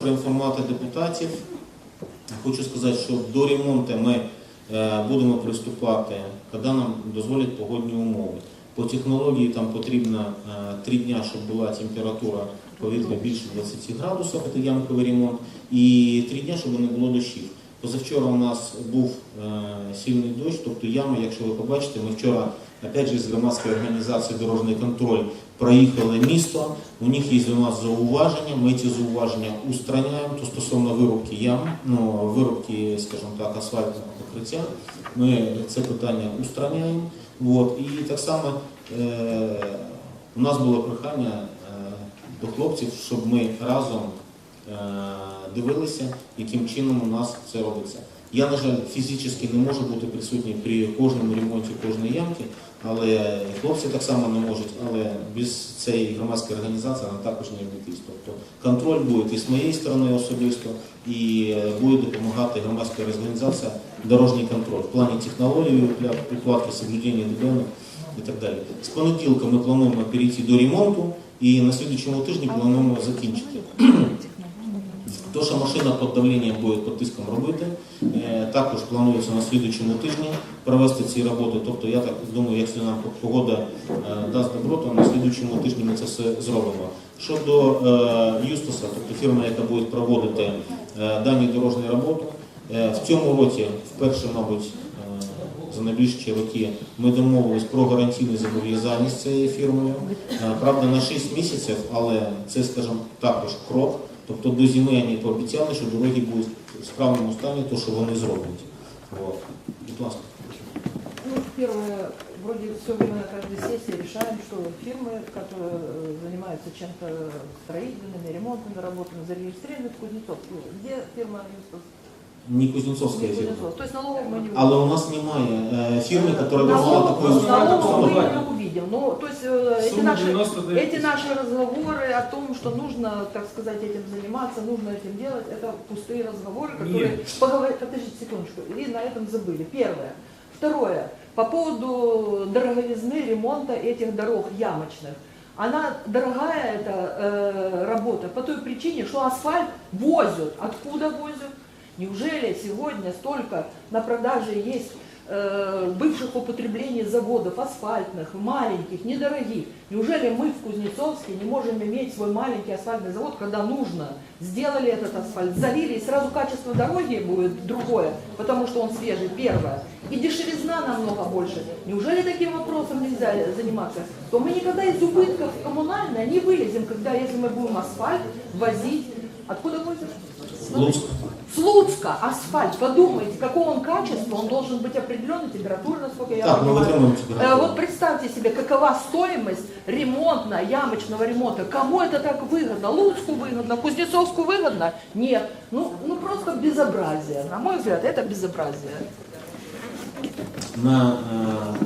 проінформувати депутатів. Хочу сказати, що до ремонту ми е, будемо приступати, коли нам дозволять погодні умови. По технології там потрібно е, три дні, щоб була температура повітря більше 20 градусів, це ямковий ремонт, і три дні, щоб не було дощів. Позавчора у нас був е, сильний дощ, тобто ями, якщо ви побачите, ми вчора, опять же, з громадської організації Дорожній контроль проїхали місто, у них є у нас зауваження, ми ці зауваження устраняємо, то стосовно вирубки ям, ну, вирубки, скажімо так, асфальтного покриття, ми це питання устраняємо. От. І так само е, у нас було прохання е, до хлопців, щоб ми разом е, дивилися, яким чином у нас це робиться. Я, на жаль, фізично не можу бути присутній при кожному ремонті кожної ямки, але хлопці так само не можуть, але без цієї громадської організації нам також не обійтись. Тобто контроль буде і з моєї сторони особисто, і е, буде допомагати громадська організація дорожній контроль в плані технології, укладки, соблюдення ДБН і так далі. З понеділка ми плануємо перейти до ремонту і на слідчому тижні плануємо закінчити. То, що машина під давленням буде під тиском робити, е, також планується на слідчому тижні провести ці роботи. Тобто я так думаю, якщо нам погода е, дасть добро, то на слідчому тижні ми це все зробимо. Щодо е, Юстаса, тобто фірма, яка буде проводити дані дорожні роботи, в цьому році вперше, мабуть, за найближчі роки ми домовились про гарантійне зобов'язання з цією фірмою. Правда, на 6 місяців, але це, скажімо, також крок. Тобто до зими вони пообіцяли, що дороги будуть в справному стані, то що вони зроблять. От. Будь ласка. Ну, первое, вроде все время на каждой сессии решаем, что фирмы, которые э, занимаются чем-то строительными, ремонтными работами, зарегистрированы в Кузнецовске. Где фирма Юстас? Не Кузнецовська Не фірма. Кузнецов. То есть налогов мы не Але у нас немає е, фірми, яка була Налог- такою налогов мы установою. не увидим. Ну, то есть э, эти Сумма наши, 99 эти наши разговоры о том, что нужно, так сказать, этим заниматься, нужно этим делать, это пустые разговоры, которые поговор- Подождите секундочку, и на этом забыли. Первое. Второе. По поводу дороговизны ремонта этих дорог ямочных. Она дорогая, эта э, работа, по той причине, что асфальт возят. Откуда возят? Неужели сегодня столько на продаже есть э, бывших употреблений заводов, асфальтных, маленьких, недорогих? Неужели мы в Кузнецовске не можем иметь свой маленький асфальтный завод, когда нужно? Сделали этот асфальт, залили, и сразу качество дороги будет другое, потому что он свежий, первое. И дешевизна намного больше. Неужели таким вопросом нельзя заниматься? То мы никогда из убытков коммунальной не вылезем, когда если мы будем асфальт возить. Откуда возят? Луцьк. С Луцка асфальт. Подумайте, какого он качества, он должен быть определенной температуры, насколько я Так, ми понимаю. витримуємо Э, температуру. Вот представьте себе, какова стоимость ремонтно, ямочного ремонта. Кому это так выгодно? Луцку выгодно, Кузнецовску выгодно? Нет. Ну, ну просто безобразие. На мой взгляд, это безобразие. На, е,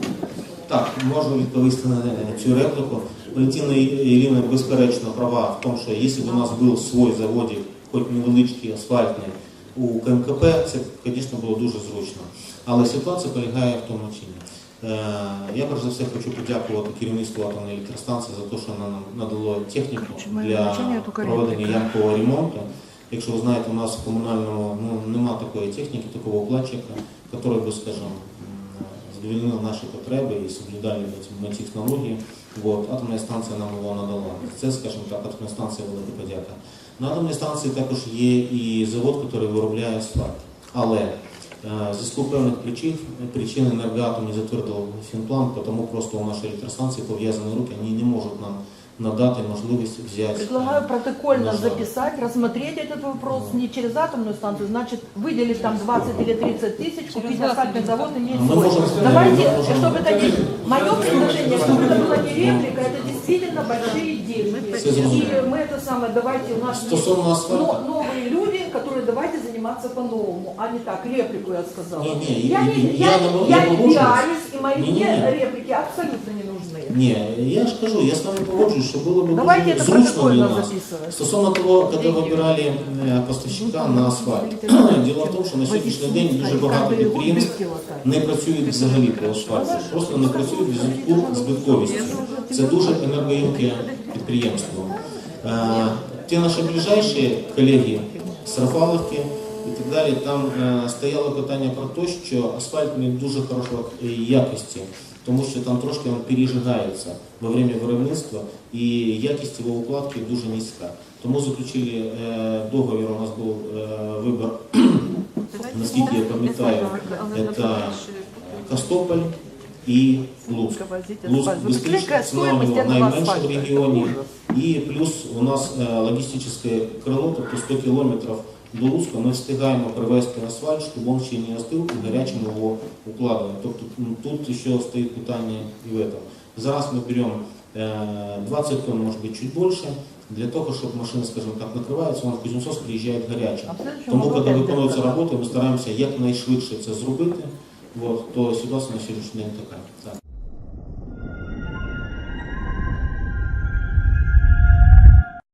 так, можу відповісти на цю репліку. Валентина Ілліна безперечно права в тому, що якщо б у нас був свій заводик, хоч невеличкий асфальтний, у КМКП, це, звісно, було дуже зручно. Але ситуація полягає в тому чині. Е, Я перш за все хочу подякувати керівництву атомної електростанції за те, що нам надало техніку для проведення ямкового ремонту. Якщо ви знаєте, у нас в комунальному ну, нема такої техніки, такого укладчика, який би, скажімо, м, наші потреби і соблюдали ми технології. От, атомна станція нам його надала. Це, скажімо так, атомна станція велика подяка. На атомній станції також є і завод, який виробляє асфальт. Але е, в зв'язку певних причин, причин енергоатом не затвердив фінплан, тому просто у нашій електростанції пов'язані руки, вони не можуть нам надати можливість взяти. Предлагаю протокольно Нажал. записать, рассмотреть этот вопрос не через атомную станцию, значит, выделить там 20 или 30 тысяч, купить асфальтный завод и иметь Мы свой. можем, Давайте, мы можем. чтобы это не... Мое предложение, чтобы это была не реплика, это действительно большие деньги. Все зрозуміло. И мы это самое, давайте, у нас есть Стосовно асфальту. но- новые люди, которые давайте заниматься по-новому, а не так, реплику я сказала. Не, не, я, я- не, я я, не- не- я я не погоджуюсь. пиарюсь, и мои Не, не, не. реплики абсолютно не нужны. Ні, я ж кажу, я з вами погоджуюсь, що було б Давайте дуже это зручно для протокольно нас. записывать. Стосовно того, коли вибирали е, поставщика на асфальт. Діло в тому, що на сьогоднішній день дуже багато підприємств не працюють взагалі по асфальту. Просто не працюють в зв'язку з збитковістю. Це дуже енергоємке підприємство. Е, те наши ближайшие колеги з і так далі, там е, стояло питання про те, що асфальт не дуже хорошої якості, тому що там трошки він пережигається во время виробництва і якість його укладки дуже низька. Тому заключили е, договір, у нас був е, вибір, наскільки я пам'ятаю, це Костополь і Луцьк. Луцьк быстрее, него найменша в регіоні. І плюс у нас е, логістичне крило, тобто 100 кілометрів до Луцька ми встигаємо привезти асфальт, щоб він ще не остив і гарячим його укладено. Тобто тут ще стоїть питання і в этом. Зараз ми беремо е, 20 тонн, може бути, чуть більше, для того, щоб машина, скажімо так, накривається, вона в Кузнецовськ приїжджає следующем Тому, коли виконуються роботи, ми стараємося якнайшвидше це зробити. От, то ситуація на сьогоднішній день така. Так.